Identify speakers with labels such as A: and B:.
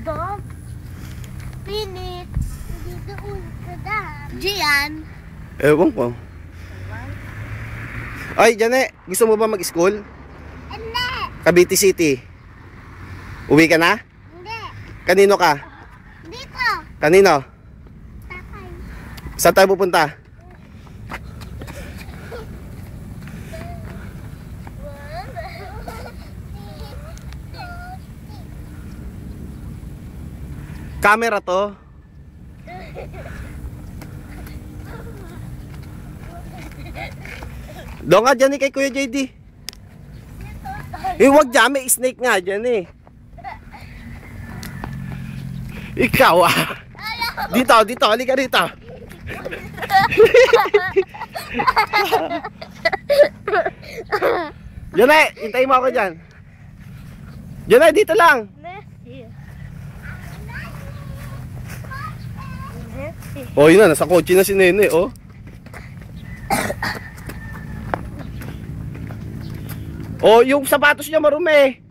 A: Dog. Minutes. Hindi doon ka daan. Gian.
B: Ewan ko. Ay, Jane, gusto mo ba mag-school?
A: Hindi.
B: Cavite City. Uwi ka na?
A: Hindi.
B: Kanino ka?
A: Dito.
B: Kanino?
A: Tatay.
B: Saan tayo pupunta? Camera to. Doon nga dyan eh kay Kuya JD. Eh, wag dyan. May snake nga dyan eh. Ikaw ah. Dito, dito. Halika dito. Yan eh. Hintayin mo ako dyan. Yan eh. Dito lang. Oh, yun na. Nasa kotse na si Nene, oh. oh, yung sapatos niya marumi.